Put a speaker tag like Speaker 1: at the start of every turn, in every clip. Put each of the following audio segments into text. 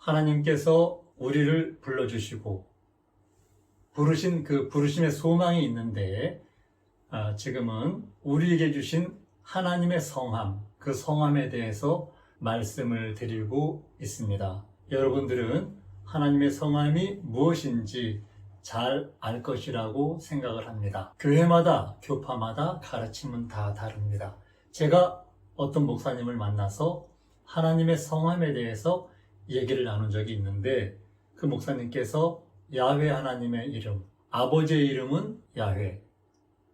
Speaker 1: 하나님께서 우리를 불러주시고 부르신 그 부르심의 소망이 있는데 아, 지금은 우리에게 주신 하나님의 성함, 그 성함에 대해서 말씀을 드리고 있습니다. 여러분들은 하나님의 성함이 무엇인지 잘 알 것이라고 생각을 합니다. 교회마다, 교파마다 가르침은 다 다릅니다. 제가 어떤 목사님을 만나서 하나님의 성함에 대해서 얘기를 나눈 적이 있는데 그 목사님께서 야훼 하나님의 이름, 아버지의 이름은 야훼,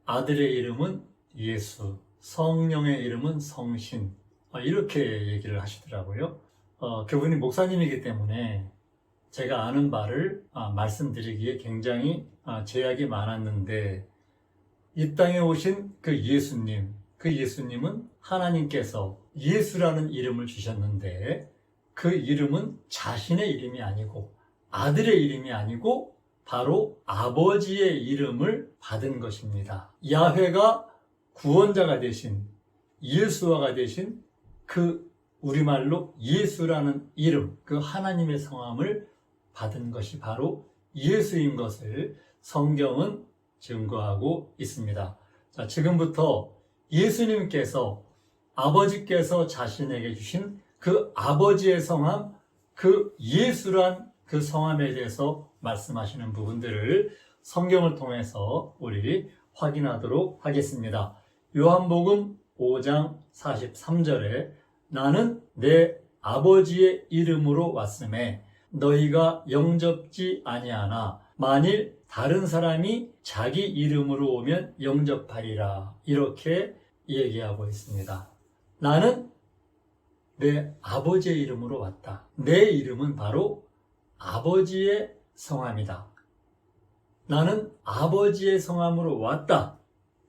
Speaker 1: 아들의 이름은 예수, 성령의 이름은 성신 아, 이렇게 얘기를 하시더라고요. 어, 그분이 목사님이기 때문에 제가 아는 바를 아, 말씀드리기에 굉장히 아, 제약이 많았는데 이 땅에 오신 그 예수님, 그 예수님은 하나님께서 예수라는 이름을 주셨는데 그 이름은 자신의 이름이 아니고 아들의 이름이 아니고 바로 아버지의 이름을 받은 것입니다. 야훼가 구원자가 되신 예수와가 되신 그 우리말로 예수라는 이름, 그 하나님의 성함을 받은 것이 바로 예수인 것을 성경은 증거하고 있습니다. 자, 지금부터 예수님께서 아버지께서 자신에게 주신 그 아버지의 성함, 그 예수란 그 성함에 대해서 말씀하시는 부분들을 성경을 통해서 우리 확인하도록 하겠습니다. 요한복음 5장 43절에 나는 내 아버지의 이름으로 왔음에 너희가 영접지 아니하나 만일 다른 사람이 자기 이름으로 오면 영접하리라 이렇게 얘기하고 있습니다. 나는 내 아버지의 이름으로 왔다. 내 이름은 바로 아버지의 성함이다. 나는 아버지의 성함으로 왔다.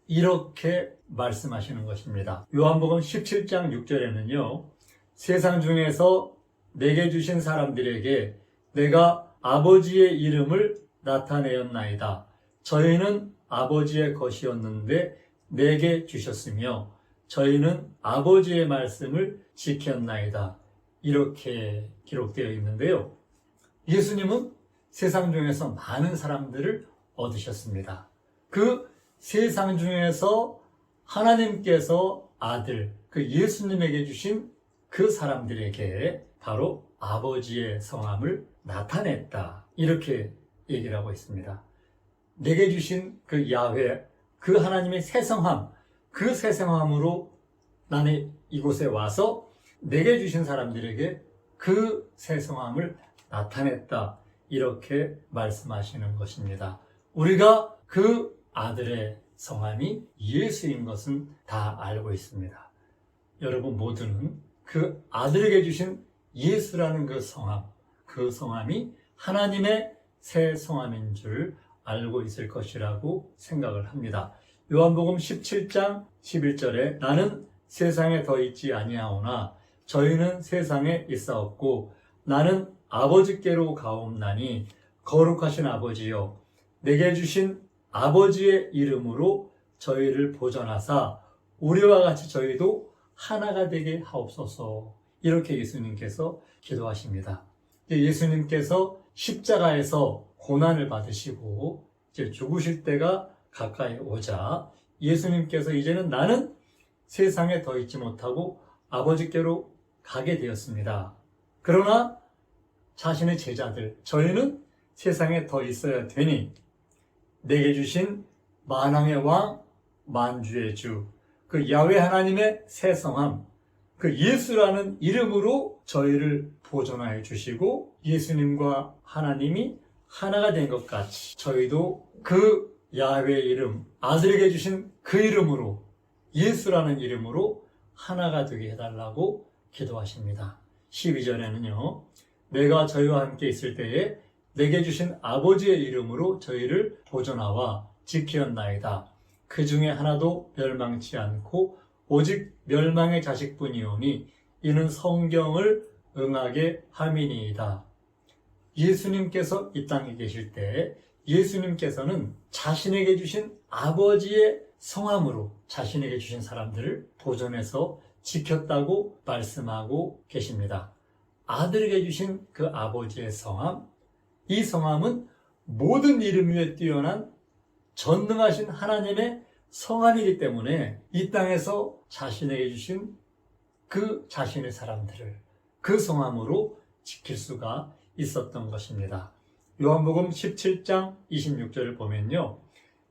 Speaker 1: 이렇게 말씀하시는 것입니다. 요한복음 17장 6절에는요, 세상 중에서 내게 주신 사람들에게 내가 아버지의 이름을 나타내었나이다. 저희는 아버지의 것이었는데 내게 주셨으며 저희는 아버지의 말씀을 지켰나이다. 이렇게 기록되어 있는데요. 예수님은 세상 중에서 많은 사람들을 얻으셨습니다. 그 세상 중에서 하나님께서 아들, 그 예수님에게 주신 그 사람들에게 바로 아버지의 성함을 나타냈다. 이렇게 얘기를 하고 있습니다. 내게 주신 그 야훼, 그 하나님의 새 성함, 그 새 성함으로 나는 이곳에 와서 내게 주신 사람들에게 그새 성함을 나타냈다. 이렇게 말씀하시는 것입니다. 우리가 그 아들의 성함이 예수인 것은 다 알고 있습니다. 여러분 모두는 그 아들에게 주신 예수라는 그 성함, 그 성함이 하나님의 새 성함인 줄 알고 있을 것이라고 생각을 합니다. 요한복음 17장 11절에 나는 세상에 더 있지 아니하오나 저희는 세상에 있사옵고 나는 아버지께로 가옵나니 거룩하신 아버지여 내게 주신 아버지의 이름으로 저희를 보존하사 우리와 같이 저희도 하나가 되게 하옵소서 이렇게 예수님께서 기도하십니다. 예수님께서 십자가에서 고난을 받으시고 이제 죽으실 때가 가까이 오자 예수님께서 이제는 나는 세상에 더 있지 못하고 아버지께로 가게 되었습니다. 그러나 자신의 제자들, 저희는 세상에 더 있어야 되니 내게 주신 만왕의 왕, 만주의 주, 그 야외 하나님의 새 성함, 그 예수라는 이름으로 저희를 보존하여 주시고 예수님과 하나님이 하나가 된 것 같이 저희도 그 야훼의 이름, 아들에게 주신 그 이름으로 예수라는 이름으로 하나가 되게 해달라고 기도하십니다. 12절에는요, 내가 저희와 함께 있을 때에 내게 주신 아버지의 이름으로 저희를 보존하와 지키었나이다. 그 중에 하나도 멸망치 않고 오직 멸망의 자식뿐이오니 이는 성경을 응하게 함이니이다. 예수님께서 이 땅에 계실 때 예수님께서는 자신에게 주신 아버지의 성함으로 자신에게 주신 사람들을 보존해서 지켰다고 말씀하고 계십니다. 아들에게 주신 그 아버지의 성함, 이 성함은 모든 이름 위에 뛰어난 전능하신 하나님의 성함이기 때문에 이 땅에서 자신에게 주신 그 자신의 사람들을 그 성함으로 지킬 수가 있었던 것입니다. 요한복음 17장 26절을 보면요.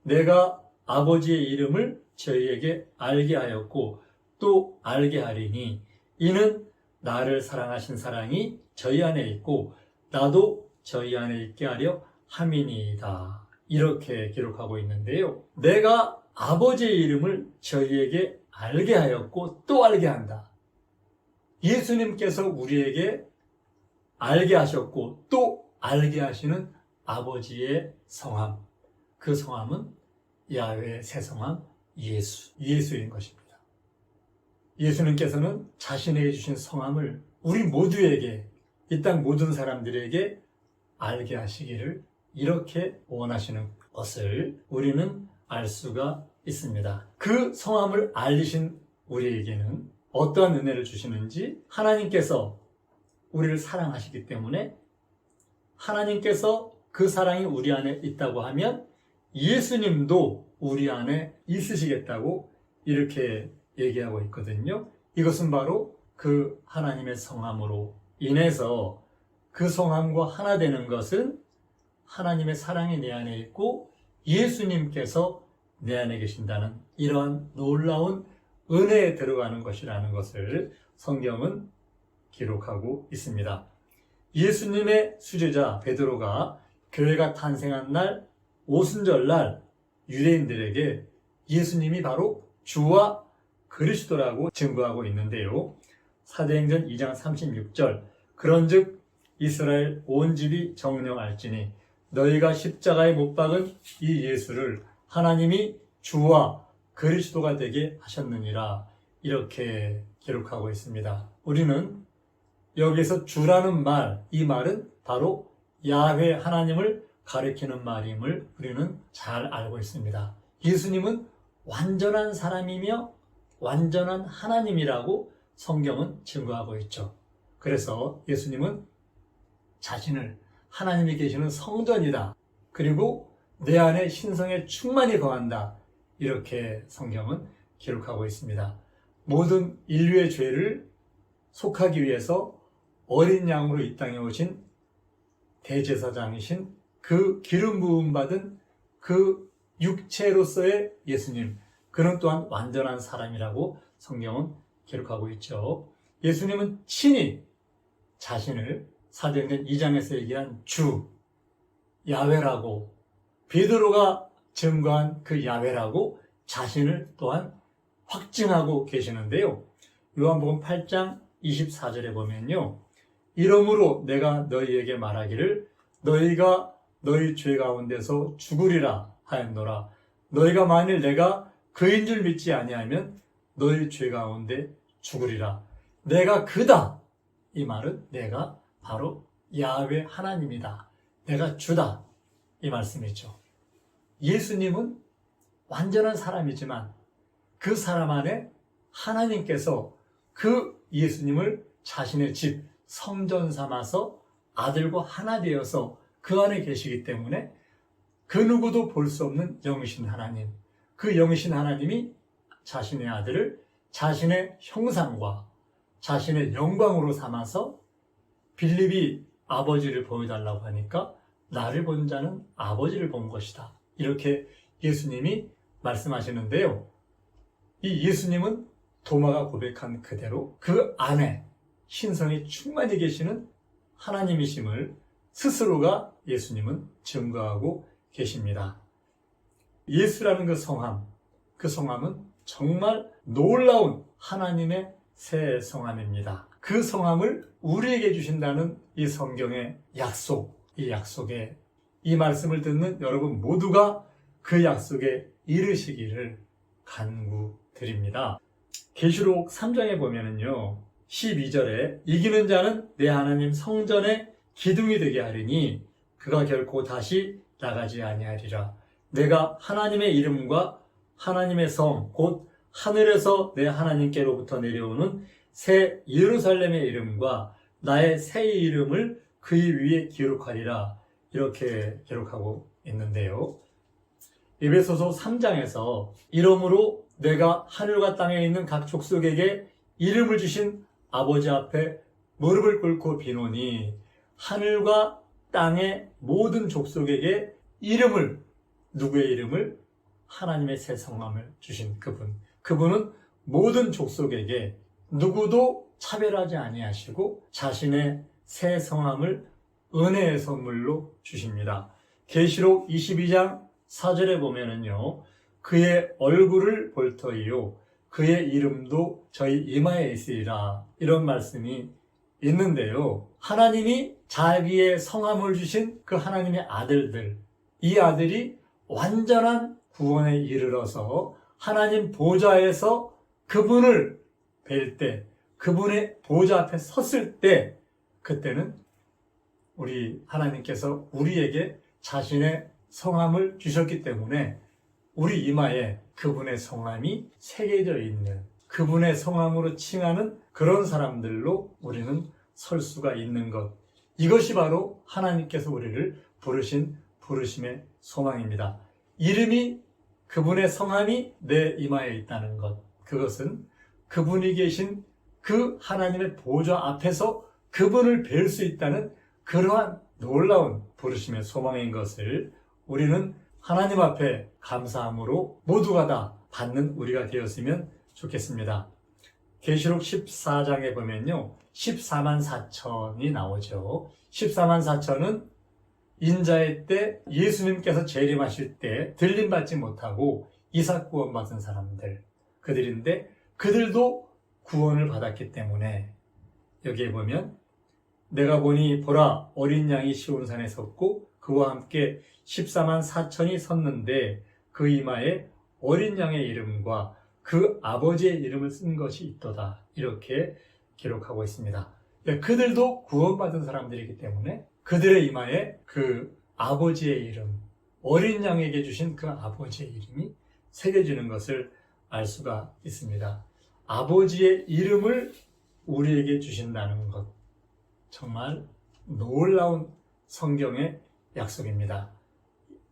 Speaker 1: 내가 아버지의 이름을 저희에게 알게 하였고 또 알게 하리니 이는 나를 사랑하신 사랑이 저희 안에 있고 나도 저희 안에 있게 하려 함이니이다. 이렇게 기록하고 있는데요. 내가 아버지의 이름을 저희에게 알게 하였고 또 알게 한다. 예수님께서 우리에게 알게 하셨고 또 알게 하시는 아버지의 성함. 그 성함은 야훼의 새 성함 예수. 예수인 것입니다. 예수님께서는 자신에게 주신 성함을 우리 모두에게 이 땅 모든 사람들에게 알게 하시기를 이렇게 원하시는 것을 우리는 알 수가 있습니다. 그 성함을 알리신 우리에게는 어떠한 은혜를 주시는지 하나님께서 우리를 사랑하시기 때문에 하나님께서 그 사랑이 우리 안에 있다고 하면 예수님도 우리 안에 있으시겠다고 이렇게 얘기하고 있거든요. 이것은 바로 그 하나님의 성함으로 인해서 그 성함과 하나 되는 것은 하나님의 사랑이 내 안에 있고 예수님께서 내 안에 계신다는 이러한 놀라운 은혜에 들어가는 것이라는 것을 성경은 기록하고 있습니다. 예수님의 수제자 베드로가 교회가 탄생한 날 오순절 날 유대인들에게 예수님이 바로 주와 그리스도라고 증거하고 있는데요. 사도행전 2장 36절 그런즉 이스라엘 온 집이 정령할지니 너희가 십자가에 못 박은 이 예수를 하나님이 주와 그리스도가 되게 하셨느니라 이렇게 기록하고 있습니다. 우리는 여기서 주라는 말, 이 말은 바로 야훼 하나님을 가리키는 말임을 우리는 잘 알고 있습니다. 예수님은 완전한 사람이며 완전한 하나님이라고 성경은 증거하고 있죠. 그래서 예수님은 자신을 하나님이 계시는 성전이다. 그리고 내 안에 신성의 충만히 거한다. 이렇게 성경은 기록하고 있습니다. 모든 인류의 죄를 속하기 위해서 어린 양으로 이 땅에 오신 대제사장이신 그 기름 부음 받은 그 육체로서의 예수님, 그는 또한 완전한 사람이라고 성경은 기록하고 있죠. 예수님은 친히 자신을 사도행전 2장에서 얘기한 주, 야훼라고 베드로가 증거한 그 야훼라고 자신을 또한 확증하고 계시는데요. 요한복음 8장 24절에 보면요. 이러므로 내가 너희에게 말하기를 너희가 너희 죄 가운데서 죽으리라 하였노라. 너희가 만일 내가 그인 줄 믿지 아니하면 너희 죄 가운데 죽으리라. 내가 그다. 이 말은 내가 바로 야훼 하나님이다. 내가 주다. 이 말씀이죠. 예수님은 완전한 사람이지만 그 사람 안에 하나님께서 그 예수님을 자신의 집 성전 삼아서 아들과 하나 되어서 그 안에 계시기 때문에 그 누구도 볼 수 없는 영이신 하나님, 그 영이신 하나님이 자신의 아들을 자신의 형상과 자신의 영광으로 삼아서 빌립이 아버지를 보여달라고 하니까 나를 본 자는 아버지를 본 것이다. 이렇게 예수님이 말씀하시는데요. 이 예수님은 도마가 고백한 그대로 그 안에 신성이 충만히 계시는 하나님이심을 스스로가 예수님은 증거하고 계십니다. 예수라는 그 성함, 그 성함은 정말 놀라운 하나님의 새 성함입니다. 그 성함을 우리에게 주신다는 이 성경의 약속, 이 약속에 이 말씀을 듣는 여러분 모두가 그 약속에 이르시기를 간구드립니다. 계시록 3장에 보면은요. 12절에 이기는 자는 내 하나님 성전의 기둥이 되게 하리니 그가 결코 다시 나가지 아니하리라. 내가 하나님의 이름과 하나님의 성, 곧 하늘에서 내 하나님께로부터 내려오는 새 예루살렘의 이름과 나의 새 이름을 그의 위에 기록하리라 이렇게 기록하고 있는데요. 에베소서 3장에서 이러므로 내가 하늘과 땅에 있는 각 족속에게 이름을 주신 아버지 앞에 무릎을 꿇고 비노니 하늘과 땅의 모든 족속에게 이름을 누구의 이름을 하나님의 새 성함을 주신 그분 그분은 모든 족속에게 누구도 차별하지 아니하시고 자신의 새 성함을 은혜의 선물로 주십니다. 계시록 22장 4절에 보면은요. 그의 얼굴을 볼 터이요 그의 이름도 저희 이마에 있으리라 이런 말씀이 있는데요. 하나님이 자기의 성함을 주신 그 하나님의 아들들 이 아들이 완전한 구원에 이르러서 하나님 보좌에서 그분을 뵐 때, 그분의 보좌 앞에 섰을 때, 그때는 우리 하나님께서 우리에게 자신의 성함을 주셨기 때문에 우리 이마에 그분의 성함이 새겨져 있는 그분의 성함으로 칭하는 그런 사람들로 우리는 설 수가 있는 것. 이것이 바로 하나님께서 우리를 부르신 부르심의 소망입니다. 이름이 그분의 성함이 내 이마에 있다는 것. 그것은 그분이 계신 그 하나님의 보좌 앞에서 그분을 뵐 수 있다는 그러한 놀라운 부르심의 소망인 것을 우리는 하나님 앞에 감사함으로 모두가 다 받는 우리가 되었으면 좋겠습니다. 계시록 14장에 보면요. 14만 4천이 나오죠. 14만 4천은 인자의 때 예수님께서 재림하실 때 들림받지 못하고 이삭 구원 받은 사람들 그들인데 그들도 구원을 받았기 때문에 여기에 보면 내가 보니 보라 어린 양이 시온산에 섰고 그와 함께 14만 4천이 섰는데 그 이마에 어린 양의 이름과 그 아버지의 이름을 쓴 것이 있도다 이렇게 기록하고 있습니다. 네, 그들도 구원받은 사람들이기 때문에 그들의 이마에 그 아버지의 이름, 어린 양에게 주신 그 아버지의 이름이 새겨지는 것을 알 수가 있습니다. 아버지의 이름을 우리에게 주신다는 것. 정말 놀라운 성경의 약속입니다.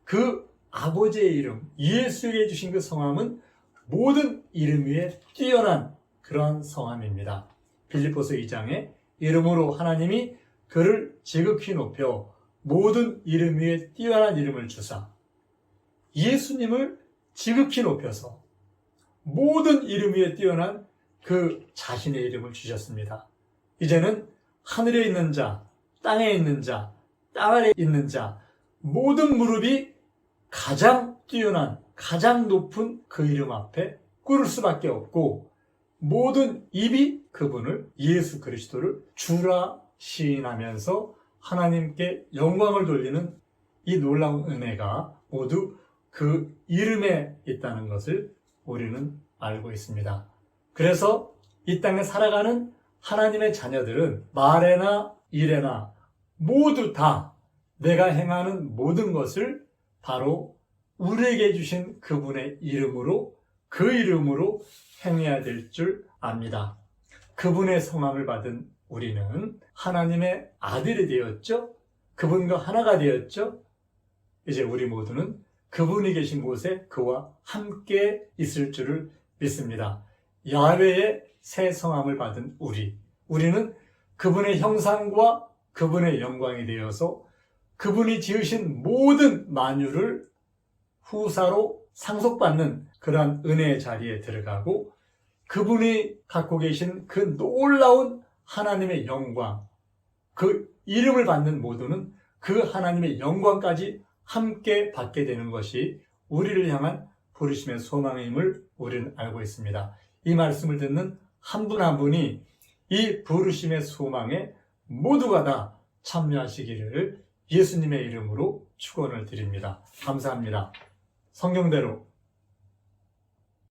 Speaker 1: 그 아버지의 이름, 예수에게 주신 그 성함은 모든 이름 위에 뛰어난 그런 성함입니다. 빌리포스 2장에 이름으로 하나님이 그를 지극히 높여 모든 이름 위에 뛰어난 이름을 주사 예수님을 지극히 높여서 모든 이름 위에 뛰어난 그 자신의 이름을 주셨습니다. 이제는 하늘에 있는 자, 땅에 있는 자, 땅 아래 있는 자, 모든 무릎이 가장 뛰어난, 가장 높은 그 이름 앞에 꿇을 수밖에 없고, 모든 입이 그분을 예수 그리스도를 주라 시인하면서 하나님께 영광을 돌리는 이 놀라운 은혜가 모두 그 이름에 있다는 것을 우리는 알고 있습니다. 그래서 이 땅에 살아가는 하나님의 자녀들은 말에나 일에나 모두 다 내가 행하는 모든 것을 바로 우리에게 주신 그분의 이름으로 그 이름으로 행해야 될 줄 압니다. 그분의 성함을 받은 우리는 하나님의 아들이 되었죠? 그분과 하나가 되었죠? 이제 우리 모두는 그분이 계신 곳에 그와 함께 있을 줄을 믿습니다. 야훼의 새 성함을 받은 우리. 우리는 그분의 형상과 그분의 영광이 되어서 그분이 지으신 모든 만유를 후사로 상속받는 그러한 은혜의 자리에 들어가고 그분이 갖고 계신 그 놀라운 하나님의 영광, 그 이름을 받는 모두는 그 하나님의 영광까지 함께 받게 되는 것이 우리를 향한 부르심의 소망임을 우리는 알고 있습니다. 이 말씀을 듣는 한 분한 분이 이 부르심의 소망에 모두가 다 참여하시기를 예수님의 이름으로 축원을 드립니다. 감사합니다. 성경대로